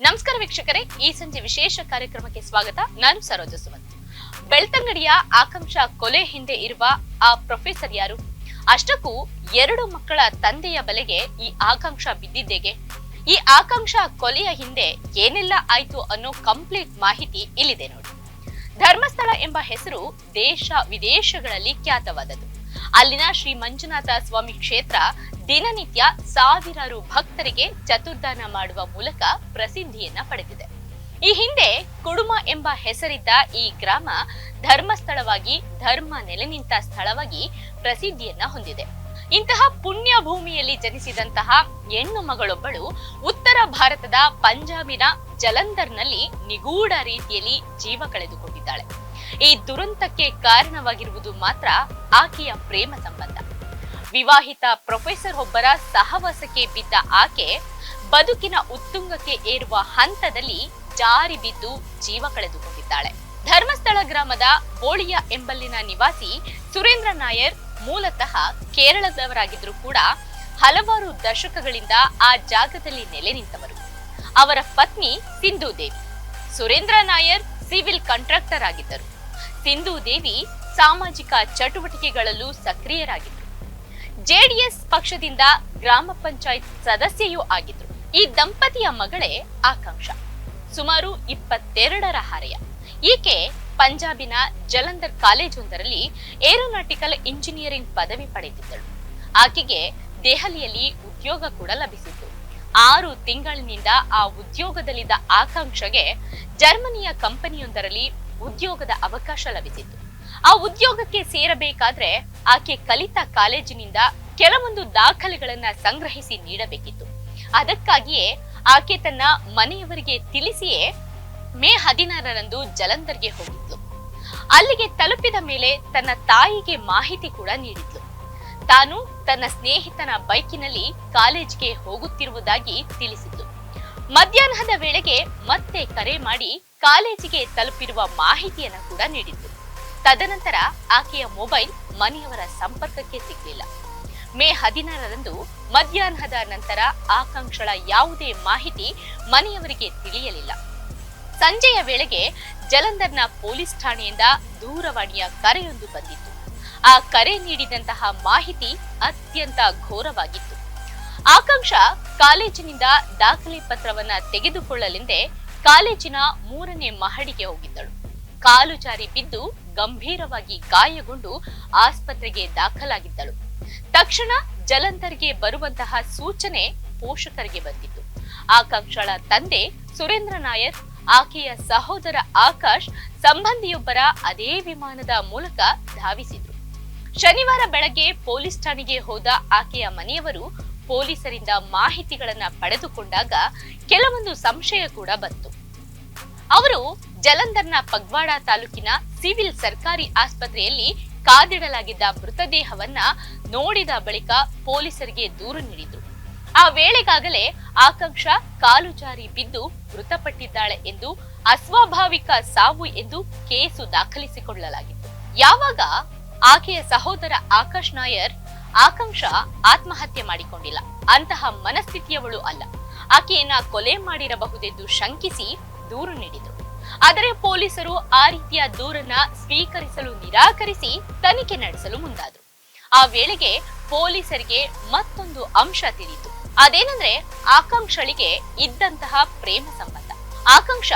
ನಮಸ್ಕಾರ ವೀಕ್ಷಕರೇ, ಈ ಸಂಜೆ ವಿಶೇಷ ಕಾರ್ಯಕ್ರಮಕ್ಕೆ ಸ್ವಾಗತ. ನಾನು ಸರೋಜ ಸುಮಂತ್. ಬೆಳ್ತಂಗಡಿಯ ಆಕಾಂಕ್ಷ ಕೊಲೆ ಹಿಂದೆ ಇರುವ ಆ ಪ್ರೊಫೆಸರ್ ಯಾರು? ಅಷ್ಟಕ್ಕೂ ಎರಡು ಮಕ್ಕಳ ತಂದೆಯ ಬಲೆಗೆ ಈ ಆಕಾಂಕ್ಷ ಬಿದ್ದಿದ್ದೇಗೆ. ಈ ಆಕಾಂಕ್ಷ ಕೊಲೆಯ ಹಿಂದೆ ಏನೆಲ್ಲ ಆಯ್ತು ಅನ್ನೋ ಕಂಪ್ಲೀಟ್ ಮಾಹಿತಿ ಇಲ್ಲಿದೆ ನೋಡಿ. ಧರ್ಮಸ್ಥಳ ಎಂಬ ಹೆಸರು ದೇಶ ವಿದೇಶಗಳಲ್ಲಿ ಖ್ಯಾತವಾದದ್ದು. ಅಲ್ಲಿನ ಶ್ರೀ ಮಂಜುನಾಥ ಸ್ವಾಮಿ ಕ್ಷೇತ್ರ ದಿನನಿತ್ಯ ಸಾವಿರಾರು ಭಕ್ತರಿಗೆ ಚತುರ್ದಾನ ಮಾಡುವ ಮೂಲಕ ಪ್ರಸಿದ್ಧಿಯನ್ನ ಪಡೆದಿದೆ. ಈ ಹಿಂದೆ ಕುಡುಮ ಎಂಬ ಹೆಸರಿದ್ದ ಈ ಗ್ರಾಮ ಧರ್ಮಸ್ಥಳವಾಗಿ, ಧರ್ಮ ನೆಲೆ ನಿಂತ ಸ್ಥಳವಾಗಿ ಪ್ರಸಿದ್ಧಿಯನ್ನ ಹೊಂದಿದೆ. ಇಂತಹ ಪುಣ್ಯ ಭೂಮಿಯಲ್ಲಿ ಜನಿಸಿದಂತಹ ಹೆಣ್ಣು ಮಗಳೊಬ್ಬಳು ಉತ್ತರ ಭಾರತದ ಪಂಜಾಬಿನ ಜಲಂಧರ್ನಲ್ಲಿ ನಿಗೂಢ ರೀತಿಯಲ್ಲಿ ಜೀವ ಕಳೆದುಕೊಂಡಿದ್ದಾಳೆ. ಈ ದುರಂತಕ್ಕೆ ಕಾರಣವಾಗಿರುವುದು ಮಾತ್ರ ಆಕೆಯ ಪ್ರೇಮ ಸಂಬಂಧ. ವಿವಾಹಿತ ಪ್ರೊಫೆಸರ್ ಒಬ್ಬರ ಸಹವಾಸಕ್ಕೆ ಬಿದ್ದ ಆಕೆ ಬದುಕಿನ ಉತ್ತುಂಗಕ್ಕೆ ಏರುವ ಹಂತದಲ್ಲಿ ಜಾರಿ ಬಿದ್ದು ಜೀವ ಕಳೆದುಕೊಂಡಿದ್ದಾಳೆ. ಧರ್ಮಸ್ಥಳ ಗ್ರಾಮದ ಬೋಳಿಯ ಎಂಬಲ್ಲಿನ ನಿವಾಸಿ ಸುರೇಂದ್ರ ನಾಯರ್ ಮೂಲತಃ ಕೇರಳದವರಾಗಿದ್ದರೂ ಕೂಡ ಹಲವಾರು ದಶಕಗಳಿಂದ ಆ ಜಾಗದಲ್ಲಿ ನೆಲೆ ನಿಂತವರು. ಅವರ ಪತ್ನಿ ಸಿಂಧು ದೇವಿ. ಸುರೇಂದ್ರ ನಾಯರ್ ಸಿವಿಲ್ ಕಾಂಟ್ರಾಕ್ಟರ್ ಆಗಿದ್ದರು. ಸಿಂಧು ದೇವಿ ಸಾಮಾಜಿಕ ಚಟುವಟಿಕೆಗಳಲ್ಲೂ ಸಕ್ರಿಯರಾಗಿದ್ದರು. ಜೆಡಿಎಸ್ ಪಕ್ಷದಿಂದ ಗ್ರಾಮ ಪಂಚಾಯತ್ ಸದಸ್ಯೆಯೂ ಆಗಿದ್ರು ಈ ದಂಪತಿಯ ಮಗಳೇ ಆಕಾಂಕ್ಷ. ಸುಮಾರು ಇಪ್ಪತ್ತೆರಡರ ಹಾರೆಯ. ಈಕೆ ಪಂಜಾಬಿನ ಜಲಂಧರ್ ಕಾಲೇಜೊಂದರಲ್ಲಿ ಏರೋನಾಟಿಕಲ್ ಇಂಜಿನಿಯರಿಂಗ್ ಪದವಿ ಪಡೆದಿದ್ದಳು. ಆಕೆಗೆ ದೆಹಲಿಯಲ್ಲಿ ಉದ್ಯೋಗ ಕೂಡ ಲಭಿಸಿತ್ತು. ಆರು ತಿಂಗಳಿನಿಂದ ಆ ಉದ್ಯೋಗದಲ್ಲಿದ್ದ ಆಕಾಂಕ್ಷೆಗೆ ಜರ್ಮನಿಯ ಕಂಪನಿಯೊಂದರಲ್ಲಿ ಉದ್ಯೋಗದ ಅವಕಾಶ ಲಭಿಸಿತ್ತು. ಆ ಉದ್ಯೋಗಕ್ಕೆ ಸೇರಬೇಕಾದ್ರೆ ಆಕೆ ಕಲಿತ ಕಾಲೇಜಿನಿಂದ ಕೆಲವೊಂದು ದಾಖಲೆಗಳನ್ನ ಸಂಗ್ರಹಿಸಿ ನೀಡಬೇಕಿತ್ತು. ಅದಕ್ಕಾಗಿಯೇ ಆಕೆ ತನ್ನ ಮನೆಯವರಿಗೆ ತಿಳಿಸಿಯೇ ಮೇ ಹದಿನಾರರಂದು ಜಲಂಧರ್ಗೆ ಹೋಗಿದ್ಲು. ಅಲ್ಲಿಗೆ ತಲುಪಿದ ಮೇಲೆ ತನ್ನ ತಾಯಿಗೆ ಮಾಹಿತಿ ಕೂಡ ನೀಡಿದ್ಲು. ತಾನು ತನ್ನ ಸ್ನೇಹಿತನ ಬೈಕಿನಲ್ಲಿ ಕಾಲೇಜ್ಗೆ ಹೋಗುತ್ತಿರುವುದಾಗಿ ತಿಳಿಸಿದ್ಲು. ಮಧ್ಯಾಹ್ನದ ವೇಳೆಗೆ ಮತ್ತೆ ಕರೆ ಮಾಡಿ ಕಾಲೇಜಿಗೆ ತಲುಪಿರುವ ಮಾಹಿತಿಯನ್ನು ಕೂಡ ನೀಡಿತ್ತು. ತದನಂತರ ಆಕೆಯ ಮೊಬೈಲ್ ಮನೆಯವರ ಸಂಪರ್ಕಕ್ಕೆ ಸಿಗಲಿಲ್ಲ. ಮೇ ಹದಿನಾರರಂದು ಮಧ್ಯಾಹ್ನದ ನಂತರ ಆಕಾಂಕ್ಷಳ ಯಾವುದೇ ಮಾಹಿತಿ ಮನೆಯವರಿಗೆ ತಿಳಿಯಲಿಲ್ಲ. ಸಂಜೆಯ ವೇಳೆಗೆ ಜಲಂಧರ್ನ ಪೊಲೀಸ್ ಠಾಣೆಯಿಂದ ದೂರವಾಣಿಯ ಕರೆಯೊಂದು ಬಂದಿತ್ತು. ಆ ಕರೆ ನೀಡಿದಂತಹ ಮಾಹಿತಿ ಅತ್ಯಂತ ಘೋರವಾಗಿತ್ತು. ಆಕಾಂಕ್ಷ ಕಾಲೇಜಿನಿಂದ ದಾಖಲೆ ಪತ್ರವನ್ನ ತೆಗೆದುಕೊಳ್ಳಲೆಂದೇ ಕಾಲೇಜಿನ ಮೂರನೇ ಮಹಡಿಗೆ ಹೋಗಿದ್ದಳು. ಕಾಲು ಜಾರಿ ಬಿದ್ದು ಗಂಭೀರವಾಗಿ ಗಾಯಗೊಂಡು ಆಸ್ಪತ್ರೆಗೆ ದಾಖಲಾಗಿದ್ದಳು. ತಕ್ಷಣ ಜಲಂಧರ್ಗೆ ಬರುವಂತಹ ಸೂಚನೆ ಪೋಷಕರಿಗೆ ಬಂದಿತ್ತು. ಆಕಾಂಕ್ಷಳ ತಂದೆ ಸುರೇಂದ್ರ ನಾಯರ್, ಆಕೆಯ ಸಹೋದರ ಆಕಾಶ್ ಸಂಬಂಧಿಯೊಬ್ಬರ ಅದೇ ವಿಮಾನದ ಮೂಲಕ ಧಾವಿಸಿದ್ರು. ಶನಿವಾರ ಬೆಳಗ್ಗೆ ಪೊಲೀಸ್ ಠಾಣೆಗೆ ಹೋದ ಆಕೆಯ ಮನೆಯವರು ಪೊಲೀಸರಿಂದ ಮಾಹಿತಿಗಳನ್ನ ಪಡೆದುಕೊಂಡಾಗ ಕೆಲವೊಂದು ಸಂಶಯ ಕೂಡ ಬಂತು. ಅವರು ಜಲಂಧರ್ನ ಪಗ್ವಾಡ ತಾಲೂಕಿನ ಸಿವಿಲ್ ಸರ್ಕಾರಿ ಆಸ್ಪತ್ರೆಯಲ್ಲಿ ಕಾದಿಡಲಾಗಿದ್ದ ಮೃತದೇಹವನ್ನ ನೋಡಿದ ಬಳಿಕ ಪೊಲೀಸರಿಗೆ ದೂರು ನೀಡಿದ್ರು. ಆ ವೇಳೆಗಾಗಲೇ ಆಕಾಂಕ್ಷ ಕಾಲು ಜಾರಿ ಬಿದ್ದು ಮೃತಪಟ್ಟಿದ್ದಾಳೆ ಎಂದು ಅಸ್ವಾಭಾವಿಕ ಸಾವು ಎಂದು ಕೇಸು ದಾಖಲಿಸಿಕೊಳ್ಳಲಾಗಿತ್ತು. ಯಾವಾಗ ಆಕೆಯ ಸಹೋದರ ಆಕಾಶ್ ನಾಯರ್ ಆಕಾಂಕ್ಷ ಆತ್ಮಹತ್ಯೆ ಮಾಡಿಕೊಂಡಿಲ್ಲ. ಅಂತಹ ಮನಸ್ಥಿತಿಯವಳು ಅಲ್ಲ. ಆಕೆಯನ್ನ ಕೊಲೆ ಮಾಡಿರಬಹುದೆಂದು ಶಂಕಿಸಿ ದೂರು ನೀಡಿದರು. ಆದರೆ ಪೊಲೀಸರು ಆ ರೀತಿಯ ದೂರನ್ನ ಸ್ವೀಕರಿಸಲು ನಿರಾಕರಿಸಿ ತನಿಖೆ ನಡೆಸಲು ಮುಂದಾದರು. ಆ ವೇಳೆಗೆ ಪೊಲೀಸರಿಗೆ ಮತ್ತೊಂದು ಅಂಶ ತಿಳಿಯಿತು. ಅದೇನಂದ್ರೆ ಆಕಾಂಕ್ಷಳಿಗೆ ಇದ್ದಂತಹ ಪ್ರೇಮ ಸಂಬಂಧ. ಆಕಾಂಕ್ಷ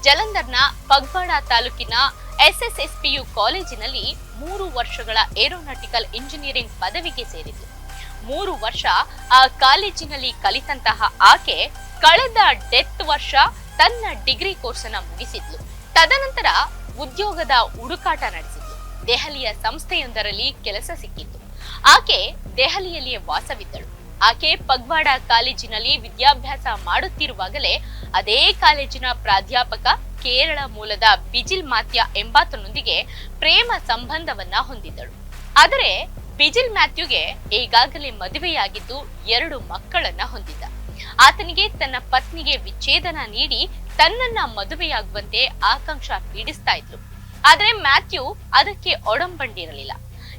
ಜಲಂಧರ್ನ ಪಗ್ವಾಡ ತಾಲೂಕಿನ ಎಸ್ಎಸ್ಎಸ್ಪಿಯು ಕಾಲೇಜಿನಲ್ಲಿ ಮೂರು ವರ್ಷಗಳ ಏರೋನಾಟಿಕಲ್ ಇಂಜಿನಿಯರಿಂಗ್ ಪದವಿಗೆ ಸೇರಿದ್ಲು. ಮೂರು ವರ್ಷ ಆ ಕಾಲೇಜಿನಲ್ಲಿ ಕಲಿತಂತಹ ಆಕೆ ಕಳೆದ ಡೆತ್ ವರ್ಷ ತನ್ನ ಡಿಗ್ರಿ ಕೋರ್ಸ್ ಅನ್ನ ಮುಗಿಸಿದ್ಲು. ತದನಂತರ ಉದ್ಯೋಗದ ಹುಡುಕಾಟ ನಡೆಸಿದ್ಲು. ದೆಹಲಿಯ ಸಂಸ್ಥೆಯೊಂದರಲ್ಲಿ ಕೆಲಸ ಸಿಕ್ಕಿತ್ತು. ಆಕೆ ದೆಹಲಿಯಲ್ಲಿಯೇ ವಾಸವಿದ್ದಳು. ಆಕೆ ಪಗ್ವಾಡ ಕಾಲೇಜಿನಲ್ಲಿ ವಿದ್ಯಾಭ್ಯಾಸ ಮಾಡುತ್ತಿರುವಾಗಲೇ ಅದೇ ಕಾಲೇಜಿನ ಪ್ರಾಧ್ಯಾಪಕ ಕೇರಳ ಮೂಲದ ಬಿಜಿಲ್ ಮಾತ್ಯ ಎಂಬಾತನೊಂದಿಗೆ ಪ್ರೇಮ ಸಂಬಂಧವನ್ನ ಹೊಂದಿದ್ದಳು. ಆದರೆ ಬಿಜಿಲ್ ಮ್ಯಾಥ್ಯೂಗೆ ಈಗಾಗಲೇ ಮದುವೆಯಾಗಿದ್ದು ಎರಡು ಮಕ್ಕಳನ್ನ ಹೊಂದಿದ್ದ. ಆತನಿಗೆ ತನ್ನ ಪತ್ನಿಗೆ ವಿಚ್ಛೇದನ ನೀಡಿ ತನ್ನನ್ನ ಮದುವೆಯಾಗುವಂತೆ ಆಕಾಂಕ್ಷ ಪೀಡಿಸ್ತಾ ಇದ್ರು. ಆದರೆ ಮ್ಯಾಥ್ಯೂ ಅದಕ್ಕೆ ಒಡಂಬಂಡಿರಲಿಲ್ಲ.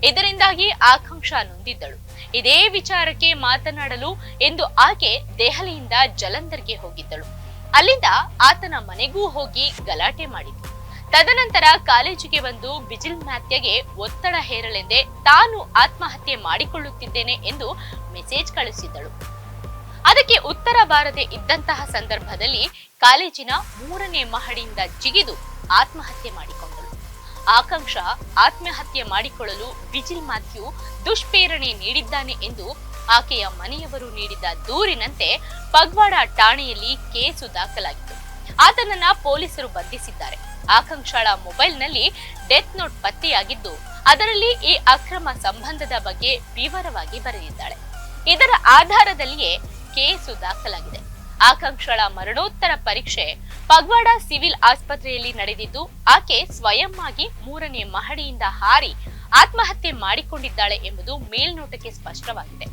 ಇದರಿಂದಾಗಿ ಆಕಾಂಕ್ಷ ನೊಂದಿದ್ದಳು. ಇದೇ ವಿಚಾರಕ್ಕೆ ಮಾತನಾಡಲು ಎಂದು ಆಕೆ ದೆಹಲಿಯಿಂದ ಜಲಂಧರ್ಗೆ ಹೋಗಿದ್ದಳು. ಅಲ್ಲಿಂದ ಆತನ ಮನೆಗೂ ಹೋಗಿ ಗಲಾಟೆ ಮಾಡಿತು. ತದನಂತರ ಕಾಲೇಜಿಗೆ ಬಂದು ಬಿಜಿಲ್ ಮ್ಯಾತ್ಯಗೆ ಒತ್ತಡ ಹೇರಲೆಂದೇ ತಾನು ಆತ್ಮಹತ್ಯೆ ಮಾಡಿಕೊಳ್ಳುತ್ತಿದ್ದೇನೆ ಎಂದು ಮೆಸೇಜ್ ಕಳಿಸಿದ್ದಳು. ಅದಕ್ಕೆ ಉತ್ತರ ಬಾರದೆ ಇದ್ದಂತಹ ಸಂದರ್ಭದಲ್ಲಿ ಕಾಲೇಜಿನ ಮೂರನೇ ಮಹಡಿಯಿಂದ ಜಿಗಿದು ಆತ್ಮಹತ್ಯೆ ಮಾಡಿಕೊಂಡಳು. ಆಕಾಂಕ್ಷ ಆತ್ಮಹತ್ಯೆ ಮಾಡಿಕೊಳ್ಳಲು ಬಿಜಿಲ್ ಮ್ಯಾಥ್ಯೂ ದುಷ್ಪ್ರೇರಣೆ ನೀಡಿದ್ದಾನೆ ಎಂದು ಆಕೆಯ ಮನೆಯವರು ನೀಡಿದ ದೂರಿನಂತೆ ಪಗ್ವಾಡ ಠಾಣೆಯಲ್ಲಿ ಕೇಸು ದಾಖಲಾಗಿತ್ತು. ಆತನನ್ನ ಪೊಲೀಸರು ಬಂಧಿಸಿದ್ದಾರೆ. ಆಕಾಂಕ್ಷಳ ಮೊಬೈಲ್ನಲ್ಲಿ ಡೆತ್ ನೋಟ್ ಪತ್ತೆಯಾಗಿದ್ದು, ಅದರಲ್ಲಿ ಈ ಅಕ್ರಮ ಸಂಬಂಧದ ಬಗ್ಗೆ ವಿವರವಾಗಿ ಬರೆದಿದ್ದಾಳೆ. ಇದರ ಆಧಾರದಲ್ಲಿಯೇ ಕೇಸು ದಾಖಲಾಗಿದೆ. ಆಕಾಂಕ್ಷಳ ಮರಣೋತ್ತರ ಪರೀಕ್ಷೆ ಪಗ್ವಾಡ ಸಿವಿಲ್ ಆಸ್ಪತ್ರೆಯಲ್ಲಿ ನಡೆದಿದ್ದು, ಆಕೆ ಸ್ವಯಂ ಆಗಿ ಮೂರನೇ ಮಹಡಿಯಿಂದ ಹಾರಿ ಆತ್ಮಹತ್ಯೆ ಮಾಡಿಕೊಂಡಿದ್ದಾಳೆ ಎಂಬುದು ಮೇಲ್ನೋಟಕ್ಕೆ ಸ್ಪಷ್ಟವಾಗಿದೆ.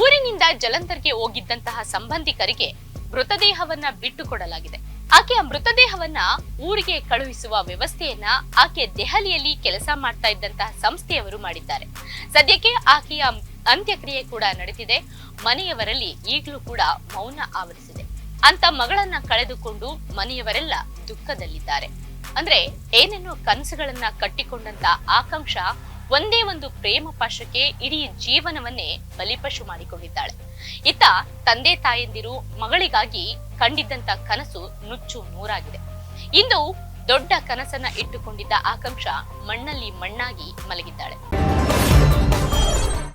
ಊರಿನಿಂದ ಜಲಂಧರ್ಗೆ ಹೋಗಿದ್ದಂತಹ ಸಂಬಂಧಿಕರಿಗೆ ಮೃತದೇಹವನ್ನ ಬಿಟ್ಟುಕೊಡಲಾಗಿದೆ. ಆಕೆಯ ಮೃತದೇಹವನ್ನ ಊರಿಗೆ ಕಳುಹಿಸುವ ವ್ಯವಸ್ಥೆಯನ್ನ ಆಕೆ ದೆಹಲಿಯಲ್ಲಿ ಕೆಲಸ ಮಾಡ್ತಾ ಇದ್ದಂತಹ ಸಂಸ್ಥೆಯವರು ಮಾಡಿದ್ದಾರೆ. ಸದ್ಯಕ್ಕೆ ಆಕೆಯ ಅಂತ್ಯಕ್ರಿಯೆ ಕೂಡ ನಡೆದಿದೆ. ಮನೆಯವರಲ್ಲಿ ಈಗಲೂ ಕೂಡ ಮೌನ ಆವರಿಸಿದೆ. ಅಂತ ಮಗಳನ್ನ ಕಳೆದುಕೊಂಡು ಮನೆಯವರೆಲ್ಲ ದುಃಖದಲ್ಲಿದ್ದಾರೆ. ಅಂದ್ರೆ ಏನೇನೋ ಕನಸುಗಳನ್ನ ಕಟ್ಟಿಕೊಂಡಂತ ಆಕಾಂಕ್ಷ ಒಂದೇ ಒಂದು ಪ್ರೇಮ ಪಾಶಕ್ಕೆ ಇಡೀ ಜೀವನವನ್ನೇ ಬಲಿಪಶು ಮಾಡಿಕೊಂಡಿದ್ದಾಳೆ. ಇತ್ತ ತಂದೆ ತಾಯಂದಿರು ಮಗಳಿಗಾಗಿ ಕಂಡಿದ್ದಂತ ಕನಸು ನುಚ್ಚು ನೂರಾಗಿದೆ ಇಂದು ದೊಡ್ಡ ಕನಸನ್ನ ಇಟ್ಟುಕೊಂಡಿದ್ದ ಆಕಾಂಕ್ಷ ಮಣ್ಣಲ್ಲಿ ಮಣ್ಣಾಗಿ ಮಲಗಿದ್ದಾಳೆ.